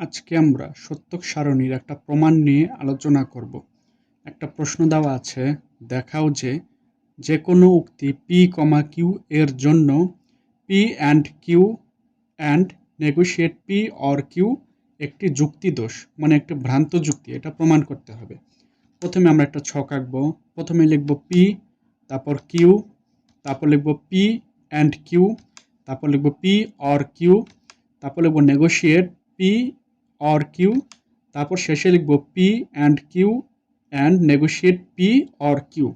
আজকে আমরা সত্যক সারণীর একটা প্রমাণ নিয়ে আলোচনা করব। একটা প্রশ্ন দেওয়া আছে, দেখাও যে যে কোনো উক্তি পি কমা কিউ এর জন্য P and Q and negotiate P or Q একটি যুক্তি দোষ মানে একটি ভ্রান্ত যুক্তি, এটা প্রমাণ করতে হবে। প্রথমে আমরা একটা ছক আঁকবো, প্রথমে লিখব পি তারপর কিউ তারপর লিখব পি অ্যান্ড কিউ তারপর লিখব পি অর কিউ তারপর লিখব নেগোশিয়েট পি অর কিউ তারপর শেষে লিখব P and Q and negotiate P or Q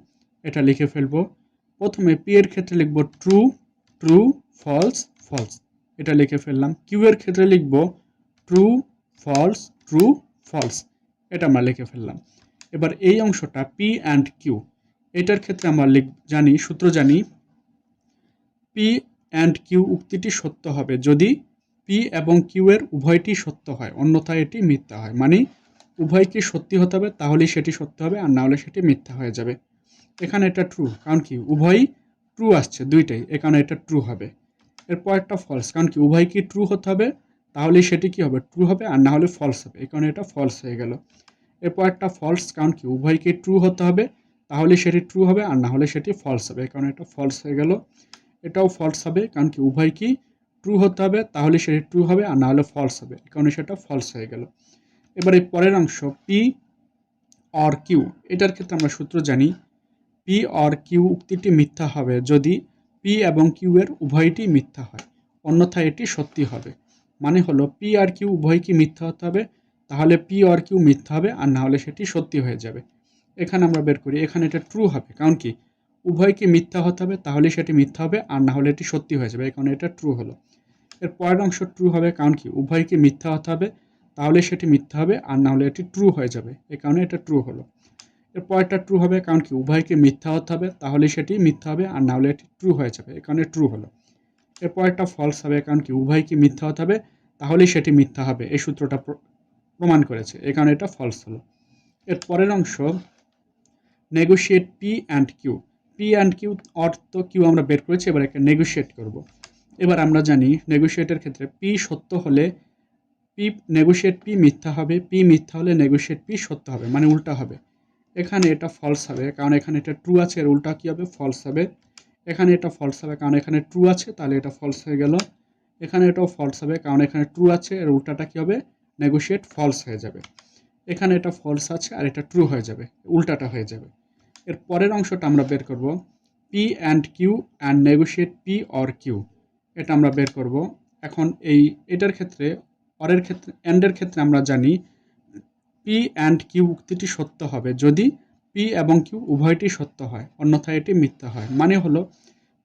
এটা লিখে ফেলব। প্রথমে পি এর ক্ষেত্রে লিখব ট্রু ট্রু ফলস ফলস এটা লিখে ফেললাম। কিউ এর ক্ষেত্রে লিখব ট্রু ফলস ট্রু ফলস এটা আমরা লিখে ফেললাম। এবার এই অংশটা পি অ্যান্ড কিউ এটার ক্ষেত্রে আমরা লিখ, জানি, সূত্র জানি পি অ্যান্ড কিউ উক্তিটি সত্য হবে। যদি পি এবং কিউ এর উভয়টি সত্য হয়, অন্যথায় এটি মিথ্যা হয়। মানে উভয় কি সত্যি হতে হবে, তাহলেই সেটি সত্য হবে, আর না হলে সেটি মিথ্যা হয়ে যাবে। এখানে এটা ট্রু কারণ কি উভয়ই ট্রু আসছে, দুইটাই। এ কারণে এটা ট্রু হবে। এরপর একটা ফলস কারণ কি উভয় কি ট্রু হতে হবে তাহলে সেটি কি হবে ট্রু হবে, আর না হলে ফলস হবে। কারণে এটা ফলস হয়ে গেল। এরপর একটা ফলস কারণ কি উভয়কে ট্রু হতে হবে তাহলে সেটি ট্রু হবে, আর না হলে সেটি ফলস হবে। এই কারণে এটা ফলস হয়ে গেল। এটাও ফলস হবে, কারণ কি উভয় কি ট্রু হতে হবে, তাহলে সেটি ট্রু হবে আর না হলে ফলস হবে। কারণে সেটা ফলস হয়ে গেল। এবার পরের অংশ পি অর কিউ এটার ক্ষেত্রে আমরা সূত্র জানি পি অর কিউ উক্তিটি মিথ্যা হবে যদি পি এবং কিউ এর উভয়টি মিথ্যা হয়, অন্যথায় এটি সত্যি হবে। মানে হলো পি আর কিউ উভয় কি মিথ্যা হতে হবে, তাহলে পি আর কিউ মিথ্যা হবে আর না হলে সেটি সত্যি হয়ে যাবে। এখানে আমরা বের করি, এখানে এটা ট্রু হবে, কারণ কি? উভয় কি মিথ্যা হতে হবে, তাহলে সেটি মিথ্যা হবে আর না হলে এটি সত্যি হয়ে যাবে কারণে এটা ট্রু হলো। এর পরের অংশ ট্রু হবে কারণ কি? উভয় কি মিথ্যা হতে হবে, তাহলে সেটি মিথ্যা হবে আর না হলে এটি ট্রু হয়ে যাবে। এই কারণে এটা ট্রু হলো। এর পরেরটা ট্রু হবে কারণ কি? উভয়কে মিথ্যা হতে হবে, তাহলে সেটি মিথ্যা হবে আর না হলে এটি ট্রু হয়ে যাবে। এই কারণে ট্রু হলো। এর পরেরটা ফলস হবে কারণ কি? উভয় কি মিথ্যা হতে হবে, তাহলেই সেটি মিথ্যা হবে। এই সূত্রটা প্রমাণ করেছে। এই কারণে এটা ফলস হলো। এর পরের অংশ negotiate P and Q P and Q অর্থ কিউ আমরা বের করেছি, এবার একটা নেগোশিয়েট করব। এবার আমরা জানি নেগোশিয়েটের ক্ষেত্রে পি সত্য হলে পি নেগোশিয়েট পি মিথ্যা হবে পি মিথ্যা হলে নেগোশিয়েট পি সত্য হবে মানে উল্টা হবে। এখানে এটা ফলস হবে, কারণ এখানে এটা ট্রু আছে, এর উল্টা কী হবে? ফলস হবে। এখানে এটা ফলস হবে, কারণ এখানে ট্রু আছে, তাহলে এটা ফলস হয়ে গেল। এখানে এটাও ফলস হবে, কারণ এখানে ট্রু আছে, এর উল্টাটা কী হবে? নেগোশিয়েট ফলস হয়ে যাবে। এখানে এটা ফলস আছে আর এটা ট্রু হয়ে যাবে, উল্টাটা হয়ে যাবে। এর পরের অংশটা আমরা বের করব P and Q and negotiate P or Q এটা আমরা বের করব। এখন এই, এটার ক্ষেত্রে, অরের ক্ষেত্রে অ্যান্ডের ক্ষেত্রে আমরা জানি পি অ্যান্ড কিউ উক্তিটি সত্য হবে। যদি পি এবং কিউ উভয়টি সত্য হয়, অন্যথায় এটি মিথ্যা হয়। মানে হলো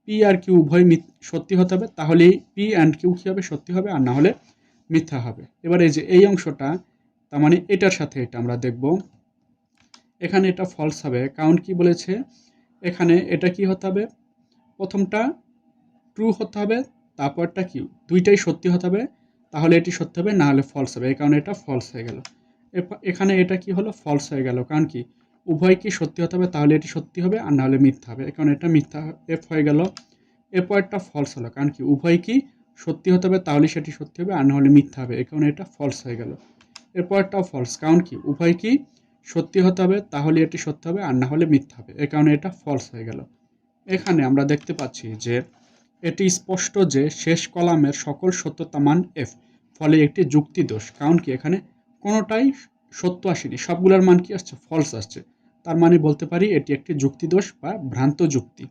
পি আর কিউ উভয় সত্যি হতে হবে তাহলেই পি অ্যান্ড কিউ কী হবে? সত্যি হবে, আর না হলে মিথ্যা হবে। এবার এই যে, এই অংশটা, তার মানে এটার সাথে এটা আমরা দেখব। এখানে এটা ফলস হবে, কারণ কি বলেছে? এখানে এটা কি হতে হবে? প্রথমটা ট্রু হতে হবে তারপরটা কি? দুইটাই সত্যি হতে হবে, তাহলে এটি সত্যি হবে, না হলে ফলস হবে। এই কারণে এটা ফলস হয়ে গেল। এখানে এটা কি হলো? ফলস হয়ে গেল। কারণ কি? উভয় কি সত্যি হতে হবে, তাহলে এটি সত্যি হবে, আর না হলে মিথ্যা হবে। কারণ এটা মিথ্যা এফ হয়ে গেল। এরপর একটা ফলস হলো। কারণ কি? উভয় কি সত্যি হতে হবে, তাহলে সেটি সত্যি হবে, আর না হলে মিথ্যা হবে। এই কারণে এটা ফলস হয়ে গেল। এরপর একটা ফলস কারণ কি? উভয় কি সত্যি হতে হবে, তাহলে এটি সত্যি হবে, আর না হলে মিথ্যা হবে। এই কারণে এটা ফলস হয়ে গেল। এখানে আমরা দেখতে পাচ্ছি যে এটি স্পষ্ট যে শেষ কলামের সকল সত্যতা মান এফ, ফলে একটি যুক্তি দোষ, কারণ কি এখানে কোনোটাই সত্য আসেনি। সবগুলোর মান কি আসছে? ফলস আসছে। তার মানে বলতে পারি এটি একটি যুক্তি দোষ বা ভ্রান্ত যুক্তি।